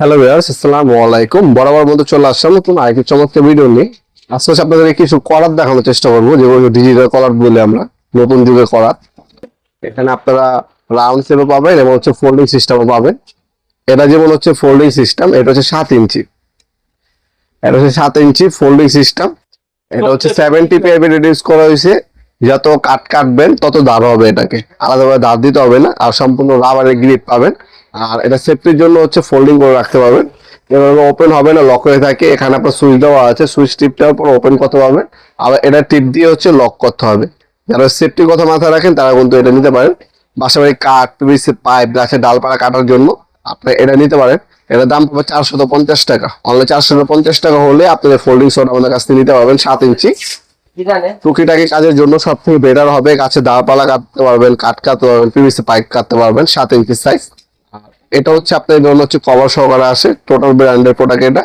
Hello viewers আসসালামু আলাইকুম। বরাবর মতো চলে আসলাম নতুন আরেকটি চমৎকার ভিডিও নিয়ে। আজকে আপনাদের কিছু করার দেখানোর চেষ্টা করব যেগুলো ডিজিটাল কলার বলে আমরা, নতুন যুগের করার এখানে আপনারা রাউন্ড শেপে পাবেন এবং হচ্ছে ফোল্ডিং সিস্টেমও পাবেন। এটা যেমন হচ্ছে ফোল্ডিং সিস্টেম এটা হচ্ছে সাত ইঞ্চি। এটা হচ্ছে সাত ইঞ্চি ফোল্ডিং সিস্টেম এটা হচ্ছে সেভেন্টি পেপে রিডিউস করা হয়েছে। যত কাট কাটবেন, তত দাঁড় হবে এটাকে। আলাদাভাবে দাঁড় দিতে হবে না, আর সম্পূর্ণ রাবারের গ্রিপ পাবেন। আর এটা সেফটির জন্য হচ্ছে ফোল্ডিং করে রাখতে পারবেন। এভাবে ওপেন হবে না লক হয়ে থাকে, এখানে আপনার সুইচ দেওয়া আছে সুইচ টিপটার পর ওপেন করতে পারবেন। আবার এটা টিপ দিয়ে হচ্ছে লক করতে হবে। যারা সেফটির কথা মাথায় রাখেন, তারা কিন্তু এটা নিতে পারেন। বাসাবাড়ি কাঠ, পিভিসি পাইপ গাছের ডালপালা কাটার জন্য আপনি এটা নিতে পারেন। এটার দাম পাবে চারশত পঞ্চাশ টাকা। অনলি চারশত পঞ্চাশ টাকা হলে আপনাদের ফোল্ডিং সোড আমাদের কাছ থেকে নিতে পারবেন সাত ইঞ্চি। টুকিটাকি কাজের জন্য সব থেকে বেটার হবে, গাছে ডালপালা কাটতে পারবেন, কাঠ কাটতে পারবেন পিভিসি পাইপ কাটতে পারবেন সাত ইঞ্চি সাইজ এটা হচ্ছে আপনার জন্য হচ্ছে কভার সহকারে আসে টোটাল ব্র্যান্ডের প্রোডাক্ট এটা।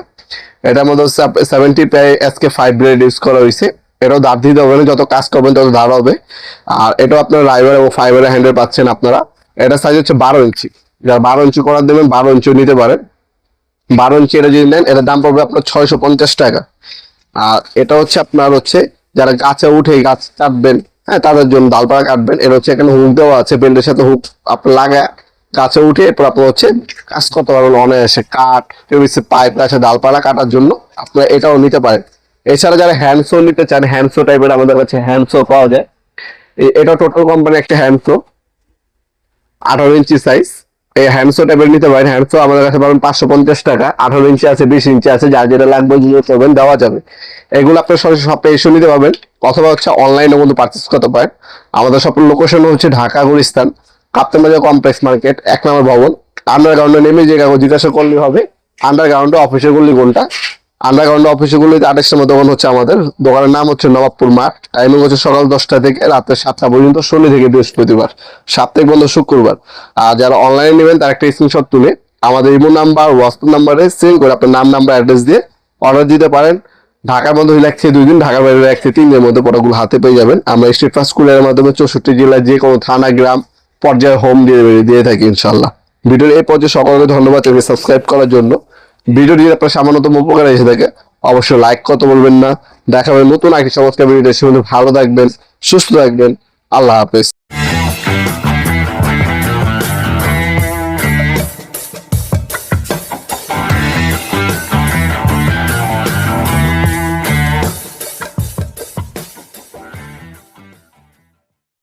এটার মধ্যে হচ্ছে সেভেন্টি প্রায় এসকে ফাইভ ব্রেড ইউজ করা হয়েছে। এটাও দাঁত দিতে হবে যত কাজ করবেন তত ধার হবে। আর এটাও আপনার রাইবার এবং ফাইবারের হ্যান্ডেল পাচ্ছেন আপনারা। এটা সাইজ হচ্ছে বারো ইঞ্চি। যারা বারো ইঞ্চি করার দেবেন, বারো ইঞ্চিও নিতে পারেন। বারো ইঞ্চি এটা যদি নেন, এটার দাম পড়বে আপনার ছয়শো পঞ্চাশ টাকা। আর এটা হচ্ছে আপনার হচ্ছে যারা গাছে উঠে গাছ কাটবেন হ্যাঁ তাদের জন্য ডালপালা কাটবেন। এটা হচ্ছে এখানে হুক দেওয়া আছে বেল্টের সাথে হুক আপনার লাগায় গাছে উঠে এরপর আপনার হচ্ছে কাজ করতে পারবেন অনায়াসে কাঠ পিভিসি পাইপ গাছে ডালপালা কাটার জন্য আপনারা এটাও নিতে পারেন। এছাড়া যারা হ্যান্ডসো নিতে চান হ্যান্ডসো টাইপের আমাদের কাছে হ্যান্ডসো পাওয়া যায়। এটা টোটাল কোম্পানি একটা হ্যান্ডসো আঠারো ইঞ্চি সাইজ এই হ্যান্ডসো টাইপের নিতে পারেন। হ্যান্ডসো আমাদের কাছে পাবেন পাঁচশো পঞ্চাশ টাকা। আঠারো ইঞ্চি আছে, বিশ ইঞ্চি আছে, যার যেটা লাগবে করবেন দেওয়া যাবে। এগুলো আপনার সরাসরি শপে এসে নিতে পারবেন। অথবা হচ্ছে অনলাইনে কিন্তু পার্চেস করতে পারেন। আমাদের শপের লোকেশন হচ্ছে ঢাকা গুলিস্তান কাপ্তান বাজার কমপ্লেক্স মার্কেট এক নম্বর ভবন। আন্ডারগ্রাউন্ডে নেমে যে কাগজ জিজ্ঞাসা করলে হবে। আন্ডারগ্রাউন্ডে অফিসের গুলি কোনটা? আন্ডারগ্রাউন্ড অফিসে গুলিতে আঠাশ নম্বর দোকান হচ্ছে আমাদের। দোকানের নাম হচ্ছে নবাবপুর মাঠ। টাইমিং হচ্ছে সকাল দশটা থেকে রাত্রে সাতটা পর্যন্ত, শনি থেকে বৃহস্পতিবার। সাপ্তাহিক বন্ধ শুক্রবার। আর যারা অনলাইনে নেবেন, তার একটা স্ক্রিনশট তুলে আমাদের ইমো নাম্বার হোয়াটসঅ্যাপ নাম্বারে সেন্ড করে আপনার নাম নাম্বার অ্যাড্রেস দিয়ে অর্ডার দিতে পারেন। ঢাকার মধ্যে এক দুই দিন ঢাকার বাইরে থেকে তিন দিনের মধ্যে প্রোডাক্টগুলো হাতে পেয়ে যাবেন। আমরা স্ট্রিট ফাস্ট কুরিয়ারের মাধ্যমে চৌষট্টি জেলার যে কোনো থানা, গ্রাম পর্যায়ে হোম ডেলিভারি দিয়ে থাকি ইনশাল্লাহ ভিডিওর এই পর্যায়ে সকলকে ধন্যবাদ এবং সাবস্ক্রাইব করার জন্য। ভিডিও যদি আপনার সামান্যতম উপকার এসে থাকে, অবশ্যই লাইক করতে বলবেন না। দেখা হবে নতুন একটি চমৎকার ভিডিও সে ভালো থাকবেন, সুস্থ থাকবেন। আল্লাহ হাফেজ।